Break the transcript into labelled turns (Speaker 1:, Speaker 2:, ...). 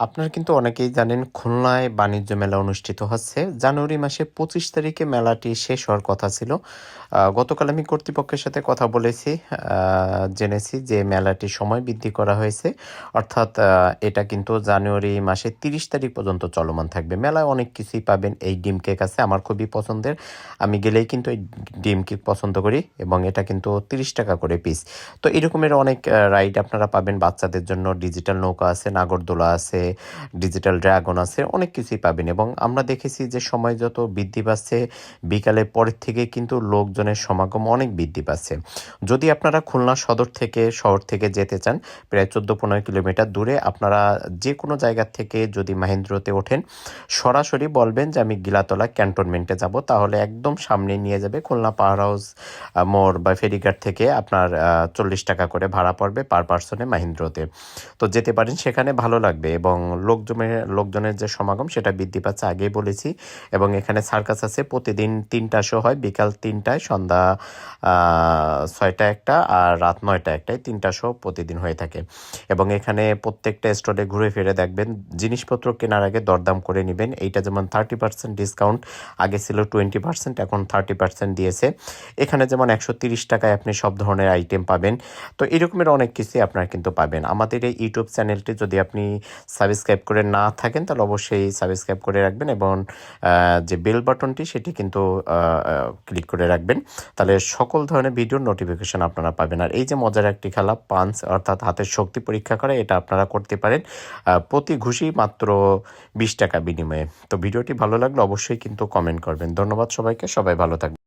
Speaker 1: আপনারা কিন্তু অনেকেই জানেন খুলনায় বাণিজ্য মেলা অনুষ্ঠিত হচ্ছে। জানুয়ারি মাসে পঁচিশ তারিখে মেলাটি শেষ হওয়ার কথা ছিল। গতকাল আমি কর্তৃপক্ষের সাথে কথা বলেছি জেনেছি যে মেলাটি সময় বৃদ্ধি করা হয়েছে। অর্থাৎ এটা কিন্তু জানুয়ারি মাসে তিরিশ তারিখ পর্যন্ত চলমান থাকবে। মেলায় অনেক কিছুই পাবেন। এই ডিম কেক আছে, আমার খুবই পছন্দের। আমি গেলেই কিন্তু এই ডিম কেক পছন্দ করি এবং এটা কিন্তু তিরিশ টাকা করে পিস। তো এরকমের অনেক রাইড আপনারা পাবেন। বাচ্চাদের জন্য ডিজিটাল নৌকা আছে, নাগরদোলা আছে ডিজিটাল ড্রাগন আছে, অনেক কিছুই পাবেন। এবং আমরা দেখেছি যে সময় যত বৃদ্ধি পাচ্ছে বিকালের পরের থেকে কিন্তু লোকজনের সমাগম অনেক বৃদ্ধি পাচ্ছে। যদি আপনারা খুলনা সদর থেকে, শহর থেকে যেতে চান, প্রায় চোদ্দ পনেরো কিলোমিটার দূরে আপনারা যে কোনো জায়গা থেকে যদি মাহেন্দ্রতে ওঠেন, সরাসরি বলবেন যে আমি গিলাতলা ক্যান্টনমেন্টে যাব। তাহলে একদম সামনে নিয়ে যাবে খুলনা পাওয়ার হাউস মোড় বা ফেরিঘাট থেকে আপনার চল্লিশ টাকা করে ভাড়া পড়বে পার পার্সনে মাহিন্দ্রতে। তো যেতে পারেন, সেখানে ভালো লাগবে। এবং লোকজনের লোকজনের যে সমাগম সেটা বৃদ্ধি পাচ্ছে, আগেই বলেছি। এবং এখানে সার্কাস আছে, প্রতিদিন তিনটা শো হয়, বিকাল তিনটায়, সন্ধ্যা ছয়টা একটা আর রাত নয়টা একটায় তিনটা শো প্রতিদিন হয়ে থাকে। এবং এখানে প্রত্যেকটা স্টলে ঘুরে ফিরে দেখবেন, জিনিসপত্র কেনার আগে দরদাম করে নেবেন। এইটা যেমন থার্টি পার্সেন্ট ডিসকাউন্ট আগে ছিল টোয়েন্টি পার্সেন্ট এখন থার্টি পার্সেন্ট দিয়েছে। এখানে যেমন একশো তিরিশ টাকায় আপনি সব ধরনের আইটেম পাবেন। তো এরকমের অনেক কিছুই আপনারা কিন্তু পাবেন। আমাদের এই ইউটিউব চ্যানেলটি যদি আপনি সাবস্ক্রাইব করে না থাকেন, তাহলে অবশ্যই সাবস্ক্রাইব করে রাখবেন এবং যে বেল বাটনটি সেটি কিন্তু ক্লিক করে রাখবেন। তাহলে সকল ধরনের ভিডিওর নোটিফিকেশন আপনারা পাবেন। আর এই যে মজার একটি খেলা পাঞ্চ অর্থাৎ হাতের শক্তি পরীক্ষা করে, এটা আপনারা করতে পারেন প্রতি ঘুষি মাত্র বিশ টাকা বিনিময়ে। তো ভিডিওটি ভালো লাগলে অবশ্যই কিন্তু কমেন্ট করবেন। ধন্যবাদ সবাইকে, সবাই ভালো থাকবেন।